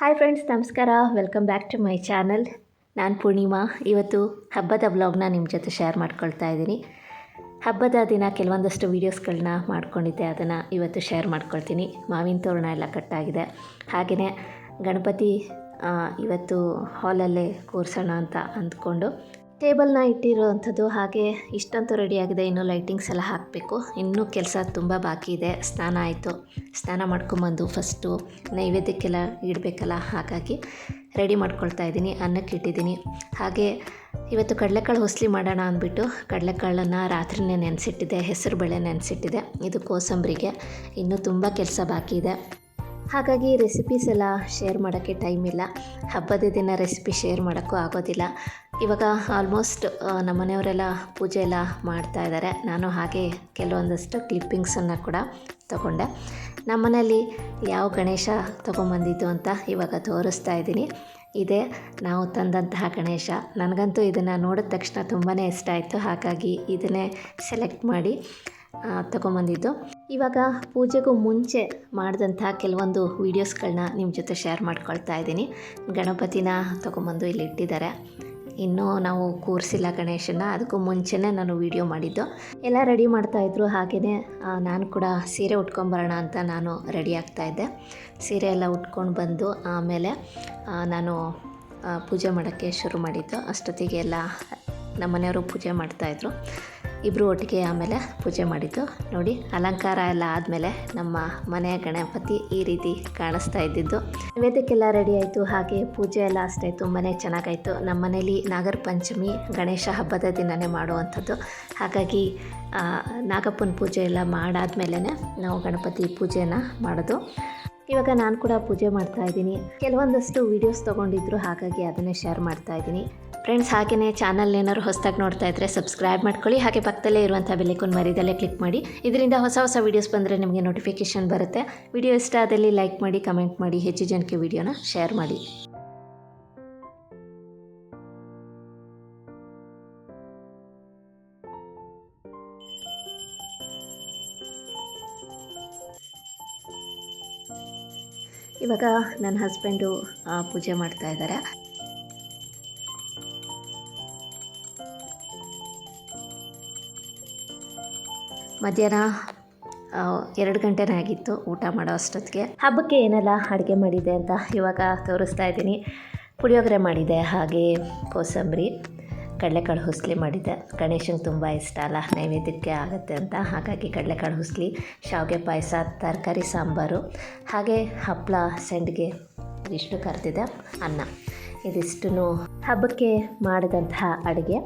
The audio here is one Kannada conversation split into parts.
ಹಾಯ್ ಫ್ರೆಂಡ್ಸ್ ನಮಸ್ಕಾರ. Welcome back to my channel ನಾನು ಪೂರ್ಣಿಮಾ. ಇವತ್ತು ಹಬ್ಬದ ವ್ಲಾಗ್ನ ನಿಮ್ಮ ಜೊತೆ ಶೇರ್ ಮಾಡ್ಕೊಳ್ತಾ ಇದ್ದೀನಿ. ಹಬ್ಬದ ದಿನ ಕೆಲವೊಂದಷ್ಟು ವೀಡಿಯೋಸ್ಗಳನ್ನ ಮಾಡ್ಕೊಂಡಿದ್ದೆ. ಅದನ್ನು ಇವತ್ತು ಶೇರ್ ಮಾಡ್ಕೊಳ್ತೀನಿ. ಮಾವಿನ ತೋರಣ ಎಲ್ಲ ಕಟ್ಟಾಗಿದೆ ಹಾಗೆಯೇ ಗಣಪತಿ ಇವತ್ತು ಹಾಲಲ್ಲೇ ಕೂರಿಸೋಣ ಅಂತ ಅಂದ್ಕೊಂಡು ಟೇಬಲ್ನ ಇಟ್ಟಿರೋವಂಥದ್ದು ಹಾಗೆ ಇಷ್ಟಂತೂ ರೆಡಿಯಾಗಿದೆ ಇನ್ನು ಲೈಟಿಂಗ್ಸ್ ಎಲ್ಲ ಹಾಕಬೇಕು. ಇನ್ನೂ ಕೆಲಸ ತುಂಬ ಬಾಕಿ ಇದೆ. ಸ್ನಾನ ಆಯಿತು. ಸ್ನಾನ ಮಾಡ್ಕೊಂಬಂದು ಫಸ್ಟು ನೈವೇದ್ಯಕ್ಕೆಲ್ಲ ಇಡಬೇಕಲ್ಲ? ಹಾಗಾಗಿ ರೆಡಿ ಮಾಡ್ಕೊಳ್ತಾ ಇದ್ದೀನಿ. ಅನ್ನಕ್ಕೆ ಇಟ್ಟಿದ್ದೀನಿ. ಹಾಗೆ ಇವತ್ತು ಕಡಲೆಕಾಳು ಹೊಸ್ಲಿ ಮಾಡೋಣ ಅಂದ್ಬಿಟ್ಟು ಕಡಲೆಕಾಳನ್ನು ರಾತ್ರಿನೇ ನೆನೆಸಿಟ್ಟಿದೆ ಹೆಸರು ಬೇಳೆ ನೆನೆಸಿಟ್ಟಿದೆ ಇದು ಕೋಸಂಬರಿಗೆ ಇನ್ನೂ ತುಂಬ ಕೆಲಸ ಬಾಕಿ ಇದೆ. ಹಾಗಾಗಿ ರೆಸಿಪೀಸ್ ಎಲ್ಲ ಶೇರ್ ಮಾಡೋಕ್ಕೆ ಟೈಮ್ ಇಲ್ಲ. ಹಬ್ಬದ ದಿನ ರೆಸಿಪಿ ಶೇರ್ ಮಾಡೋಕ್ಕೂ ಆಗೋದಿಲ್ಲ. ಇವಾಗ ಆಲ್ಮೋಸ್ಟ್ ನಮ್ಮ ಮನೆಯವರೆಲ್ಲ ಪೂಜೆ ಎಲ್ಲ ಮಾಡ್ತಾ ಇದ್ದಾರೆ. ನಾನು ಹಾಗೆ ಕೆಲವೊಂದಷ್ಟು ಕ್ಲಿಪ್ಪಿಂಗ್ಸನ್ನು ಕೂಡ ತಗೊಂಡೆ. ನಮ್ಮ ಮನೆಯಲ್ಲಿ ಯಾವ ಗಣೇಶ ತೊಗೊಂಬಂದಿದ್ದು ಅಂತ ಇವಾಗ ತೋರಿಸ್ತಾ ಇದ್ದೀನಿ. ಇದೇ ನಾವು ತಂದಂತಹ ಗಣೇಶ. ನನಗಂತೂ ಇದನ್ನು ನೋಡಿದ ತಕ್ಷಣ ತುಂಬಾ ಇಷ್ಟ ಆಯಿತು. ಹಾಗಾಗಿ ಇದನ್ನೇ ಸೆಲೆಕ್ಟ್ ಮಾಡಿ ತಗೊಂಬಂದಿದ್ದು. ಇವಾಗ ಪೂಜೆಗೂ ಮುಂಚೆ ಮಾಡಿದಂಥ ಕೆಲವೊಂದು ವೀಡಿಯೋಸ್ಗಳನ್ನ ನಿಮ್ಮ ಜೊತೆ ಶೇರ್ ಮಾಡ್ಕೊಳ್ತಾ ಇದ್ದೀನಿ. ಗಣಪತಿನ ತೊಗೊಂಬಂದು ಇಲ್ಲಿ ಇಟ್ಟಿದ್ದಾರೆ. ಇನ್ನೂ ನಾವು ಕೂರಿಸಿಲ್ಲ ಗಣೇಶನ ಅದಕ್ಕೂ ಮುಂಚೆನೇ ನಾನು ವೀಡಿಯೋ ಮಾಡಿದ್ದು. ಎಲ್ಲ ರೆಡಿ ಮಾಡ್ತಾಯಿದ್ರು ಹಾಗೆಯೇ ನಾನು ಕೂಡ ಸೀರೆ ಉಟ್ಕೊಂಬರೋಣ ಅಂತ ನಾನು ರೆಡಿ ಆಗ್ತಾಯಿದ್ದೆ ಸೀರೆ ಎಲ್ಲ ಉಟ್ಕೊಂಡು ಬಂದು ಆಮೇಲೆ ನಾನು ಪೂಜೆ ಮಾಡೋಕ್ಕೆ ಶುರು ಮಾಡಿದ್ದು. ಅಷ್ಟೊತ್ತಿಗೆ ಎಲ್ಲ ನಮ್ಮನೆಯವರು ಪೂಜೆ ಮಾಡ್ತಾಯಿದ್ರು ಇಬ್ಬರು ಒಟ್ಟಿಗೆ ಆಮೇಲೆ ಪೂಜೆ ಮಾಡಿದ್ದು. ನೋಡಿ, ಅಲಂಕಾರ ಎಲ್ಲ ಆದಮೇಲೆ ನಮ್ಮ ಮನೆಯ ಗಣಪತಿ ಈ ರೀತಿ ಕಾಣಿಸ್ತಾ ಇದ್ದಿದ್ದು. ನೈವೇದ್ಯಕ್ಕೆಲ್ಲ ರೆಡಿ ಆಯಿತು. ಹಾಗೆ ಪೂಜೆ ಎಲ್ಲ ಅಷ್ಟೇ ತುಂಬಾ ಚೆನ್ನಾಗಾಯಿತು. ನಮ್ಮ ಮನೇಲಿ ನಾಗರ ಪಂಚಮಿ ಗಣೇಶ ಹಬ್ಬದ ದಿನವೇ ಮಾಡುವಂಥದ್ದು. ಹಾಗಾಗಿ ನಾಗಪ್ಪನ ಪೂಜೆ ಎಲ್ಲ ಮಾಡಾದ್ಮೇಲೆ ನಾವು ಗಣಪತಿ ಪೂಜೆನ ಮಾಡೋದು. ಇವಾಗ ನಾನು ಕೂಡ ಪೂಜೆ ಮಾಡ್ತಾ ಇದ್ದೀನಿ. ಕೆಲವೊಂದಷ್ಟು ವೀಡಿಯೋಸ್ ತೊಗೊಂಡಿದ್ರು, ಹಾಗಾಗಿ ಅದನ್ನೇ ಶೇರ್ ಮಾಡ್ತಾ ಇದ್ದೀನಿ. ಫ್ರೆಂಡ್ಸ್ ಹಾಗೆಯೇ ಚಾನಲ್ ಏನಾದ್ರು ಹೊಸದಾಗಿ ನೋಡ್ತಾ ಇದ್ದರೆ ಸಬ್ಸ್ಕ್ರೈಬ್ ಮಾಡ್ಕೊಳ್ಳಿ. ಹಾಗೆ ಪಕ್ಕದಲ್ಲೇ ಇರುವಂಥ ಬೆಲೆಕೊಂಡು ಮರಿದಲ್ಲೇ ಕ್ಲಿಕ್ ಮಾಡಿ. ಇದರಿಂದ ಹೊಸ ಹೊಸ ವೀಡಿಯೋಸ್ ಬಂದರೆ ನಿಮಗೆ ನೋಟಿಫಿಕೇಷನ್ ಬರುತ್ತೆ. ವಿಡಿಯೋ ಇಷ್ಟ ಆದಲ್ಲಿ ಲೈಕ್ ಮಾಡಿ ಕಮೆಂಟ್ ಮಾಡಿ, ಹೆಚ್ಚು ಜನಕ್ಕೆ ವಿಡಿಯೋನ ಶೇರ್ ಮಾಡಿ. ಇವಾಗ ನನ್ನ ಹಸ್ಬೆಂಡು ಪೂಜೆ ಮಾಡ್ತಾ ಇದ್ದಾರೆ. ಮಧ್ಯಾಹ್ನ ಎರಡು ಗಂಟೆನೇ ಆಗಿತ್ತು ಊಟ ಮಾಡೋ ಅಷ್ಟೊತ್ತಿಗೆ. ಹಬ್ಬಕ್ಕೆ ಏನೆಲ್ಲ ಅಡುಗೆ ಮಾಡಿದೆ ಅಂತ ಇವಾಗ ತೋರಿಸ್ತಾ ಇದ್ದೀನಿ. ಪುಳಿಯೋಗರೆ ಮಾಡಿದೆ, ಹಾಗೆ ಕೋಸಂಬರಿ, ಕಡಲೆಕಾಳು ಹುಸ್ಲಿ ಮಾಡಿದ್ದೆ ಗಣೇಶಂಗೆ ತುಂಬ ಇಷ್ಟ ಅಲ್ಲ, ನೈವೇದ್ಯಕ್ಕೆ ಆಗುತ್ತೆ ಅಂತ. ಹಾಗಾಗಿ ಕಡಲೆಕಾಳು ಹುಸ್ಲಿ, ಶಾವಿಗೆ ಪಾಯಸ, ತರಕಾರಿ, ಸಾಂಬಾರು, ಹಾಗೆ ಹಪ್ಪಳ ಸಂಡಿಗೆ ಇಷ್ಟು ಕರೆದಿದೆ ಅನ್ನ. ಇದಿಷ್ಟು ಹಬ್ಬಕ್ಕೆ ಮಾಡಿದಂತಹ ಅಡುಗೆ.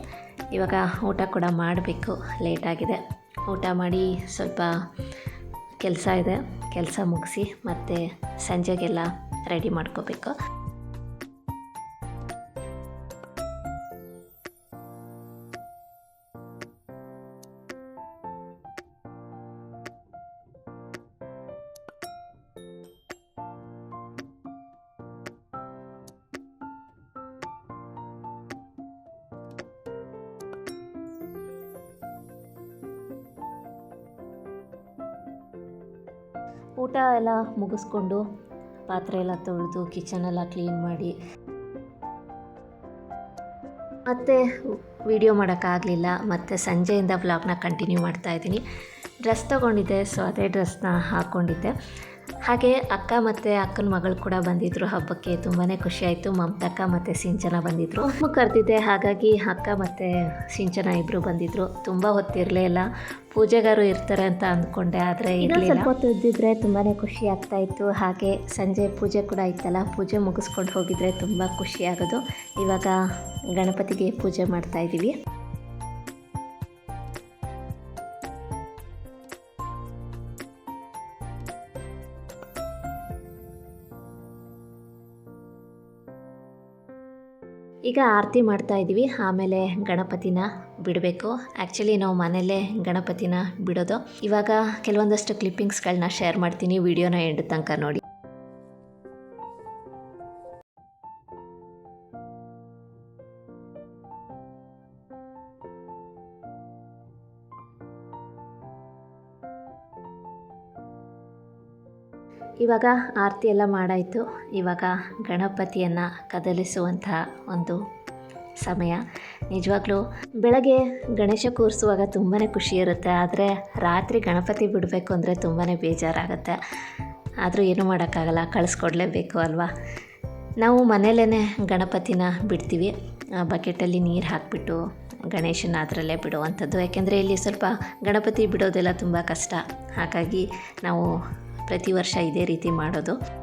ಇವಾಗ ಊಟ ಕೂಡ ಮಾಡಬೇಕು, ಲೇಟಾಗಿದೆ. ಊಟ ಮಾಡಿ ಸ್ವಲ್ಪ ಕೆಲಸ ಇದೆ. ಕೆಲಸ ಮುಗಿಸಿ ಮತ್ತು ಸಂಜೆಗೆಲ್ಲ ರೆಡಿ ಮಾಡ್ಕೋಬೇಕು. ಊಟ ಎಲ್ಲ ಮುಗಿಸ್ಕೊಂಡು ಪಾತ್ರೆ ಎಲ್ಲ ತೊಳೆದು ಕಿಚನೆಲ್ಲ ಕ್ಲೀನ್ ಮಾಡಿ. ಮತ್ತೆ ವಿಡಿಯೋ ಮಾಡೋಕ್ಕಾಗಲಿಲ್ಲ ಮತ್ತು ಸಂಜೆಯಿಂದ ಬ್ಲಾಗ್ನ ಕಂಟಿನ್ಯೂ ಮಾಡ್ತಾ ಇದ್ದೀನಿ. ಡ್ರೆಸ್ ತೊಗೊಂಡಿದ್ದೆ ಸೊ ಅದೇ ಡ್ರೆಸ್ನ ಹಾಕ್ಕೊಂಡಿದ್ದೆ ಹಾಗೆ ಅಕ್ಕ ಮತ್ತು ಅಕ್ಕನ ಮಗಳು ಕೂಡ ಬಂದಿದ್ದರು ಹಬ್ಬಕ್ಕೆ. ತುಂಬಾ ಖುಷಿಯಾಯಿತು ಮಮತಕ್ಕ ಮತ್ತು ಸಿಂಚನ ಬಂದಿದ್ದರು ಕರೆದಿದ್ದೆ, ಹಾಗಾಗಿ ಅಕ್ಕ ಮತ್ತು ಸಿಂಚನ ಇಬ್ಬರು ಬಂದಿದ್ದರು ತುಂಬ ಹೊತ್ತಿರಲೇ ಇಲ್ಲ. ಪೂಜೆಗಾರು ಇರ್ತಾರೆ ಅಂತ ಅಂದ್ಕೊಂಡೆ ಆದರೆ ಇಲ್ಲಿ ಸ್ವಲ್ಪ ಹೊತ್ತು ಇದ್ದಿದ್ರೆ ತುಂಬಾ ಖುಷಿ ಆಗ್ತಾ ಇತ್ತು. ಹಾಗೆ ಸಂಜೆ ಪೂಜೆ ಕೂಡ ಇತ್ತಲ್ಲ ಪೂಜೆ ಮುಗಿಸ್ಕೊಂಡು ಹೋಗಿದ್ರೆ ತುಂಬ ಖುಷಿ ಆಗೋದು. ಇವಾಗ ಗಣಪತಿಗೆ ಪೂಜೆ ಮಾಡ್ತಾ ಇದ್ದೀವಿ ಈಗ ಆರತಿ ಮಾಡ್ತಾ ಇದ್ದೀವಿ. ಆಮೇಲೆ ಗಣಪತಿನ ಬಿಡಬೇಕು. ಆ್ಯಕ್ಚುಲಿ ನಾವು ಮನೇಲೇ ಗಣಪತಿನ ಬಿಡೋದು. ಇವಾಗ ಕೆಲವೊಂದಷ್ಟು ಕ್ಲಿಪ್ಪಿಂಗ್ಸ್ಗಳನ್ನ ಶೇರ್ ಮಾಡ್ತೀನಿ. ವಿಡಿಯೋನ ಎಂಡ್ ತನಕ ನೋಡಿ. ಇವಾಗ ಆರತಿ ಎಲ್ಲ ಮಾಡಾಯಿತು. ಇವಾಗ ಗಣಪತಿಯನ್ನು ಕದಲಿಸುವಂತಹ ಒಂದು ಸಮಯ. ನಿಜವಾಗ್ಲೂ ಬೆಳಗ್ಗೆ ಗಣೇಶ ಕೂರಿಸುವಾಗ ತುಂಬಾ ಖುಷಿ ಇರುತ್ತೆ. ಆದರೆ ರಾತ್ರಿ ಗಣಪತಿ ಬಿಡಬೇಕು ಅಂದರೆ ತುಂಬಾ ಬೇಜಾರಾಗುತ್ತೆ. ಆದರೂ ಏನೂ ಮಾಡೋಕ್ಕಾಗಲ್ಲ. ಕಳಿಸ್ಕೊಡ್ಲೇಬೇಕು ಅಲ್ವಾ? ನಾವು ಮನೇಲೇ ಗಣಪತಿನ ಬಿಡ್ತೀವಿ. ಬಕೆಟಲ್ಲಿ ನೀರು ಹಾಕಿಬಿಟ್ಟು ಗಣೇಶನ ಅದರಲ್ಲೇ ಬಿಡುವಂಥದ್ದು. ಯಾಕೆಂದರೆ ಇಲ್ಲಿ ಸ್ವಲ್ಪ ಗಣಪತಿ ಬಿಡೋದೆಲ್ಲ ತುಂಬ ಕಷ್ಟ. ಹಾಗಾಗಿ ನಾವು ಪ್ರತಿ ವರ್ಷ ಇದೇ ರೀತಿ ಮಾಡೋದು.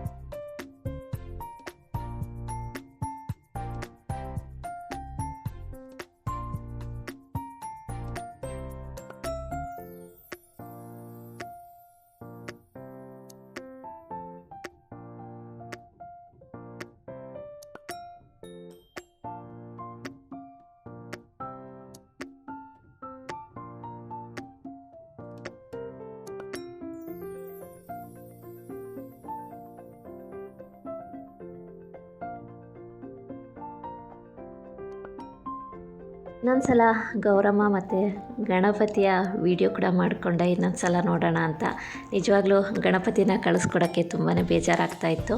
ಇನ್ನೊಂದು ಸಲ ಗೌರಮ್ಮ ಮತ್ತು ಗಣಪತಿಯ ವಿಡಿಯೋ ಕೂಡ ಮಾಡಿಕೊಂಡೆ ಇನ್ನೊಂದು ಸಲ ನೋಡೋಣ ಅಂತ. ನಿಜವಾಗ್ಲೂ ಗಣಪತಿನ ಕಳಿಸ್ಕೊಡೋಕ್ಕೆ ತುಂಬಾ ಬೇಜಾರಾಗ್ತಾ ಇತ್ತು.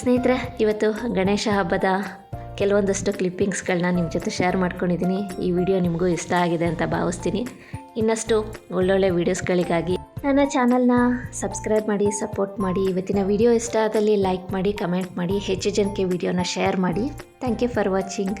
ಸ್ನೇಹಿತರೆ, ಇವತ್ತು ಗಣೇಶ ಹಬ್ಬದ ಕೆಲವೊಂದಷ್ಟು ಕ್ಲಿಪ್ಪಿಂಗ್ಸ್ಗಳನ್ನ ನಿಮ್ಮ ಜೊತೆ ಶೇರ್ ಮಾಡ್ಕೊಂಡಿದ್ದೀನಿ. ಈ ವಿಡಿಯೋ ನಿಮಗೂ ಇಷ್ಟ ಆಗಿದೆ ಅಂತ ಭಾವಿಸ್ತೀನಿ. ಇನ್ನಷ್ಟು ಒಳ್ಳೊಳ್ಳೆ ವೀಡಿಯೋಸ್ಗಳಿಗಾಗಿ ನನ್ನ ಚಾನಲ್ನ ಸಬ್ಸ್ಕ್ರೈಬ್ ಮಾಡಿ, ಸಪೋರ್ಟ್ ಮಾಡಿ. ಇವತ್ತಿನ ವಿಡಿಯೋ ಇಷ್ಟ ಆದಲ್ಲಿ ಲೈಕ್ ಮಾಡಿ, ಕಮೆಂಟ್ ಮಾಡಿ, ಹೆಚ್ಚು ಜನಕ್ಕೆ ವಿಡಿಯೋನ ಶೇರ್ ಮಾಡಿ. Thank you for watching